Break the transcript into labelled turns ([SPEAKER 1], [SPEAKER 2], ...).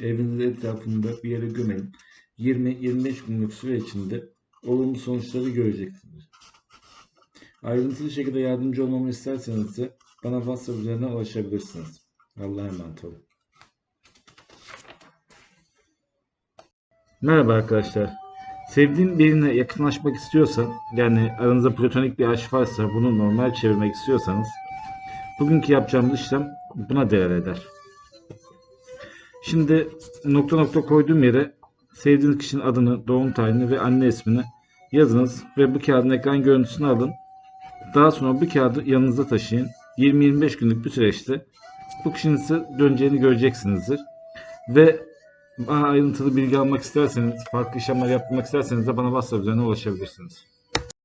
[SPEAKER 1] Evinizin etrafında bir yere gömelim. 20-25 günlük süre içinde olumlu sonuçları göreceksiniz. Ayrıntılı şekilde yardımcı olmamı isterseniz de bana WhatsApp üzerinden ulaşabilirsiniz. Allah'a emanet olun. Merhaba arkadaşlar. Sevdiğin birine yakınlaşmak istiyorsan, yani aranızda platonik bir aşk varsa bunu normal çevirmek istiyorsanız, bugünkü yapacağımız işlem buna değer eder. Şimdi nokta nokta koyduğum yere sevdiğiniz kişinin adını, doğum tarihini ve anne ismini yazınız ve bu kağıdın ekran görüntüsünü alın. Daha sonra bu kağıdı yanınızda taşıyın. 20-25 günlük bir süreçte bu kişinin size döneceğini göreceksinizdir. Ve bana ayrıntılı bilgi almak isterseniz, farklı işlemler yapmak isterseniz de bana WhatsApp üzerinden ulaşabilirsiniz.